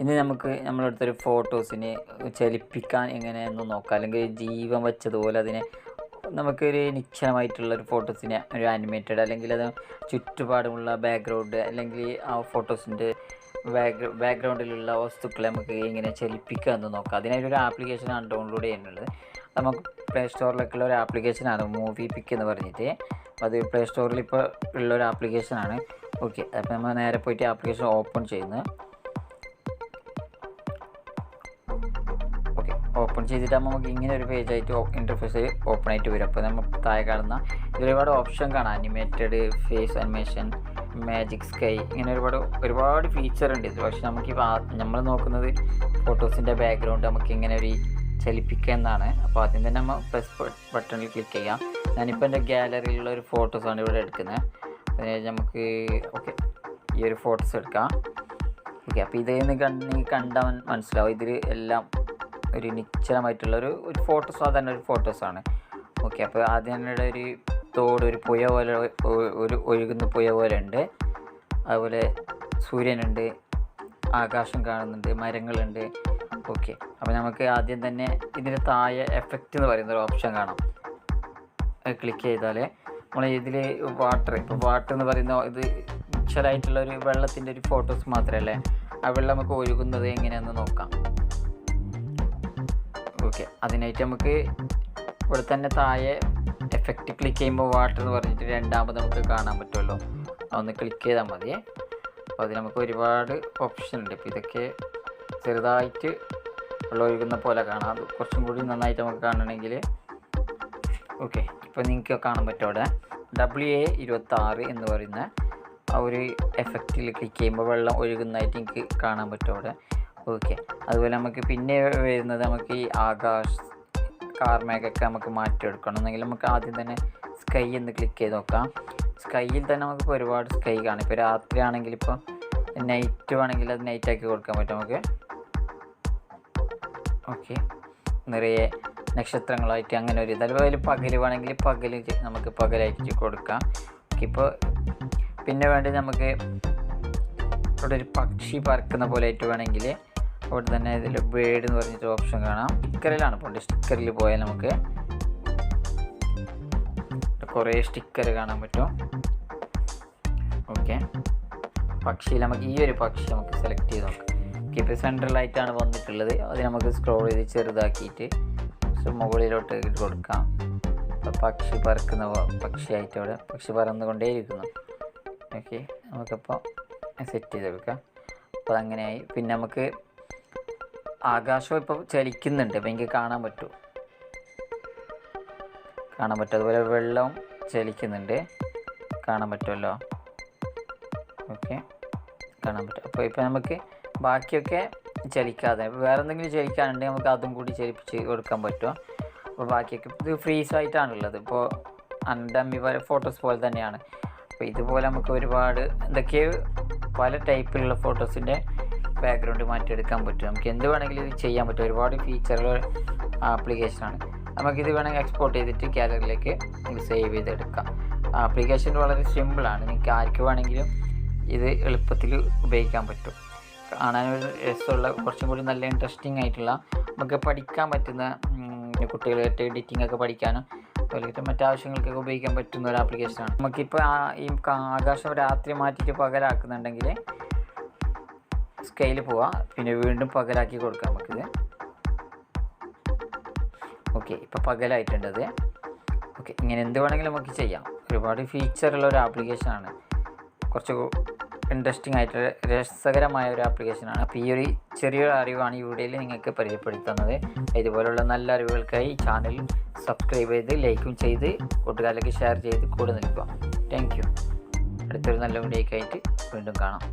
ഇനി നമുക്ക് നമ്മളെടുത്തൊരു ഫോട്ടോസിനെ ചലിപ്പിക്കാൻ എങ്ങനെയെന്ന് നോക്കാം. അല്ലെങ്കിൽ ജീവൻ വെച്ചതുപോലെ അതിനെ നമുക്കൊരു നിശ്ചലമായിട്ടുള്ള ഒരു ഫോട്ടോസിനെ ഒരു ആനിമേറ്റഡ് അല്ലെങ്കിൽ അത് ചുറ്റുപാടുമുള്ള ബാക്ക്ഗ്രൗണ്ട് അല്ലെങ്കിൽ ആ ഫോട്ടോസിന്റെ ബാക്ക് ബാക്ക്ഗ്രൗണ്ടിലുള്ള വസ്തുക്കളെ നമുക്ക് എങ്ങനെ ചലിപ്പിക്കുക എന്ന് നോക്കാം. അതിനൊരു ആപ്ലിക്കേഷനാണ് ഡൗൺലോഡ് ചെയ്യാനുള്ളത് നമുക്ക് പ്ലേ സ്റ്റോറിലേക്കുള്ള ഒരു ആപ്ലിക്കേഷനാണ് മൂവി പിക്ക് എന്ന് പറഞ്ഞിട്ട്. അത് പ്ലേ സ്റ്റോറിൽ ഇപ്പോൾ ഉള്ള ഒരു ആപ്ലിക്കേഷനാണ് ഓക്കെ അപ്പോൾ നമ്മൾ നേരെ പോയിട്ട് ആപ്ലിക്കേഷൻ ഓപ്പൺ ചെയ്യുന്നത് ഓക്കെ ഓപ്പൺ ചെയ്തിട്ടാകുമ്പോൾ നമുക്ക് ഇങ്ങനെ ഒരു പേജായിട്ട് ഇന്റർഫേസ് ഓപ്പൺ ആയിട്ട് വരും. അപ്പോൾ നമ്മൾ താഴെ കാണുന്ന ഇതിലൊരുപാട് ഓപ്ഷൻ കാണാം. Animated face animation magic sky ഇങ്ങനെ ഒരുപാട് ഒരുപാട് ഫീച്ചർ ഉണ്ട് ഇത് പക്ഷെ നമുക്ക് നമ്മൾ നോക്കുന്നത് ഫോട്ടോസിന്റെ ബാക്ക്ഗ്രൗണ്ട് നമുക്ക് ഇങ്ങനെ ഒരു ചലിപ്പിക്കുക എന്നാണ്. അപ്പോൾ ആദ്യം തന്നെ നമ്മൾ പ്ലസ് ബട്ടണിൽ ക്ലിക്ക് ചെയ്യാം. ഞാനിപ്പോൾ എന്റെ ഗാലറിയിലുള്ള ഒരു ഫോട്ടോസാണ് ഇവിടെ എടുക്കുന്നത്. അതിന് നമുക്ക് ഓക്കെ ഈ ഒരു ഫോട്ടോസ് എടുക്കാം. ഓക്കെ അപ്പോൾ ഇതിൽ നിന്ന് കണ്ണിൽ കണ്ടാൽ മനസ്സിലാവും. ഇതിൽ എല്ലാം ഒരു നിശ്ചലമായിട്ടുള്ള ഒരു ഒരു ഫോട്ടോ സാധാരണ ഒരു ഫോട്ടോസാണ് ഓക്കെ അപ്പോൾ തന്നെ ഒരു തോട് ഒരു പുഴ പോലെ ഒരു ഒഴുകുന്ന പുഴ പോലെ ഉണ്ട്. അതുപോലെ സൂര്യനുണ്ട് ആകാശം കാണുന്നുണ്ട് മരങ്ങളുണ്ട്. ഓക്കെ അപ്പോൾ നമുക്ക് ആദ്യം തന്നെ ഇതിന് താഴെ എഫക്റ്റ് എന്ന് പറയുന്ന ഒരു ഓപ്ഷൻ കാണാം. ക്ലിക്ക് ചെയ്താൽ നമ്മൾ ഇതിൽ വാട്ടർ ഇപ്പോൾ വാട്ടർ എന്ന് പറയുന്ന ഇത് നിശ്ചലമായിട്ടുള്ള ഒരു വെള്ളത്തിന്റെ ഒരു ഫോട്ടോസ് മാത്രമല്ലേ? ആ വെള്ളം നമുക്ക് ഒഴുകുന്നത് എങ്ങനെയാണെന്ന് നോക്കാം. ഓക്കെ അതിനായിട്ട് നമുക്ക് ഇവിടെ തന്നെ താഴെ എഫക്റ്റ് ക്ലിക്ക് ചെയ്യുമ്പോൾ വാട്ടർ എന്ന് പറഞ്ഞിട്ട് രണ്ടാമത് നമുക്ക് കാണാൻ പറ്റുമല്ലോ. ഒന്ന് ക്ലിക്ക് ചെയ്താൽ മതിയേ അപ്പോൾ അതിൽ നമുക്ക് ഒരുപാട് ഓപ്ഷൻ ഉണ്ട്. ഇപ്പോൾ ഇതൊക്കെ ചെറുതായിട്ട് വെള്ളം ഒഴുകുന്ന പോലെ കാണാം. അത് കുറച്ചും കൂടി നന്നായിട്ട് നമുക്ക് കാണണമെങ്കിൽ. ഓക്കെ ഇപ്പോൾ നിങ്ങൾക്ക് കാണാൻ പറ്റും അവിടെ. ഡബ്ല്യു എ ഇരുപത്താറ് എന്ന് പറയുന്ന ആ ഒരു എഫക്റ്റിൽ ക്ലിക്ക് ചെയ്യുമ്പോൾ വെള്ളം ഒഴുകുന്നതായിട്ട് എനിക്ക് കാണാൻ പറ്റും അവിടെ. ഓക്കെ അതുപോലെ നമുക്ക് പിന്നെ വരുന്നത് നമുക്ക് ഈ ആകാശ് കാർമേഘൊക്കെ നമുക്ക് മാറ്റിയെടുക്കണം. എന്നെങ്കിൽ നമുക്ക് ആദ്യം തന്നെ സ്കൈ എന്ന് ക്ലിക്ക് ചെയ്ത് നോക്കാം. സ്കൈയിൽ തന്നെ നമുക്ക് ഒരുപാട് സ്കൈ കാണാം. ഇപ്പോൾ രാത്രി ആണെങ്കിൽ ഇപ്പോൾ നൈറ്റ് വേണമെങ്കിൽ അത് നൈറ്റ് ആക്കി കൊടുക്കാൻ പറ്റും നമുക്ക്. ഓക്കെ നിറയെ നക്ഷത്രങ്ങളായിട്ട് അങ്ങനെ ഒരു ഇത്. അതുപോലെ അതിൽ പകൽ വേണമെങ്കിൽ പകൽ നമുക്ക് പകലായിട്ട് കൊടുക്കാം. ഇപ്പോൾ പിന്നെ വേണ്ടത് നമുക്ക് ഇവിടെ ഒരു പക്ഷി പറക്കുന്ന പോലെ ആയിട്ട് വേണമെങ്കിൽ അവിടെ തന്നെ ഇതിൽ ബേഡ് എന്ന് പറഞ്ഞിട്ട് ഓപ്ഷൻ കാണാം. സ്റ്റിക്കറിലാണ് പോകേണ്ടത് സ്റ്റിക്കറിൽ പോയാൽ നമുക്ക് കുറേ സ്റ്റിക്കർ കാണാൻ പറ്റും. ഓക്കെ പക്ഷിയിൽ നമുക്ക് ഈ ഒരു പക്ഷി നമുക്ക് സെലക്ട് ചെയ്ത് നോക്കാം. ഇപ്പോൾ സെൻട്രലായിട്ടാണ് വന്നിട്ടുള്ളത്. അത് നമുക്ക് സ്ക്രോൾ ചെയ്ത് ചെറുതാക്കിയിട്ട് മുകളിലോട്ട് കൊടുക്കാം. പക്ഷി പറക്കുന്ന പക്ഷിയായിട്ട് അവിടെ പക്ഷി പറന്നുകൊണ്ടേയിരിക്കുന്നു. ഓക്കെ നമുക്കപ്പോൾ സെറ്റ് ചെയ്ത് ചെയ്തെടുക്കാം. അപ്പോൾ അങ്ങനെയായി പിന്നെ നമുക്ക് ആകാശം ഇപ്പോൾ ചലിക്കുന്നുണ്ട്. അപ്പോൾ എനിക്ക് കാണാൻ പറ്റും. കാണാൻ പറ്റും. അതുപോലെ വെള്ളം ചലിക്കുന്നുണ്ട്. കാണാൻ പറ്റുമല്ലോ? ഓക്കെ കാണാൻ പറ്റും. അപ്പോൾ ഇപ്പോൾ നമുക്ക് ബാക്കിയൊക്കെ ചലിക്കാതെ വേറെ എന്തെങ്കിലും ചലിക്കാനുണ്ടെങ്കിൽ നമുക്ക് അതും കൂടി ചലിപ്പിച്ച് കൊടുക്കാൻ പറ്റും അപ്പോൾ ബാക്കിയൊക്കെ ഇത് ഫ്രീസ് ആയിട്ടാണുള്ളത് ഇപ്പോൾ അണ്ടമ്മി പോലെ ഫോട്ടോസ് പോലെ തന്നെയാണ്. അപ്പോൾ ഇതുപോലെ നമുക്ക് ഒരുപാട് എന്തൊക്കെയോ പല ടൈപ്പിലുള്ള ഫോട്ടോസിന്റെ ബാക്ക്ഗ്രൗണ്ട് മാറ്റിയെടുക്കാൻ പറ്റും. നമുക്ക് എന്ത് വേണമെങ്കിലും ഇത് ചെയ്യാൻ പറ്റും. ഒരുപാട് ഫീച്ചറുകൾ ആപ്ലിക്കേഷനാണ് നമുക്കിത് വേണമെങ്കിൽ എക്സ്പോർട്ട് ചെയ്തിട്ട് ഗാലറിയിലേക്ക് സേവ് ചെയ്തെടുക്കാം. ആപ്ലിക്കേഷൻ വളരെ സിമ്പിളാണ് നിങ്ങൾക്ക് ആർക്ക് വേണമെങ്കിലും ഇത് എളുപ്പത്തിൽ ഉപയോഗിക്കാൻ പറ്റും. കാണാനൊരു രസമുള്ള കുറച്ചും കൂടി നല്ല ഇൻട്രസ്റ്റിംഗ് ആയിട്ടുള്ള നമുക്ക് പഠിക്കാൻ പറ്റുന്ന കുട്ടികളായിട്ട് എഡിറ്റിംഗ് ഒക്കെ പഠിക്കാനും അതുപോലെ മറ്റാവശ്യങ്ങൾക്കൊക്കെ ഉപയോഗിക്കാൻ പറ്റുന്ന ഒരു ആപ്ലിക്കേഷനാണ് നമുക്കിപ്പോൾ ഈ ആകാശം രാത്രി മാറ്റിയിട്ട് പകലാക്കുന്നുണ്ടെങ്കിൽ സ്കെയിൽ പോവാം. പിന്നെ വീണ്ടും പകലാക്കി കൊടുക്കാം നമുക്കിത്. ഓക്കെ ഇപ്പോൾ പകലായിട്ടുണ്ടത് ഓക്കെ ഇങ്ങനെ എന്ത് വേണമെങ്കിലും നമുക്ക് ചെയ്യാം. ഒരുപാട് ഫീച്ചറുള്ള ഒരു ആപ്ലിക്കേഷനാണ് കുറച്ച് ഇൻട്രസ്റ്റിംഗ് ആയിട്ടുള്ള രസകരമായ ഒരു ആപ്ലിക്കേഷനാണ് അപ്പോൾ ഈ ഒരു ചെറിയൊരു അറിവാണ് ഈ വീഡിയോയിൽ നിങ്ങൾക്ക് പരിചയപ്പെടുത്തുന്നത്. ഇതുപോലുള്ള നല്ല അറിവുകൾക്കായി ചാനൽ സബ്സ്ക്രൈബ് ചെയ്ത് ലൈക്കും ചെയ്ത് കൂട്ടുകാരിലേക്ക് ഷെയർ ചെയ്ത് കൂടെ നിൽക്കുക. താങ്ക് യു അടുത്തൊരു നല്ല വീഡിയോക്കായിട്ട് വീണ്ടും കാണാം.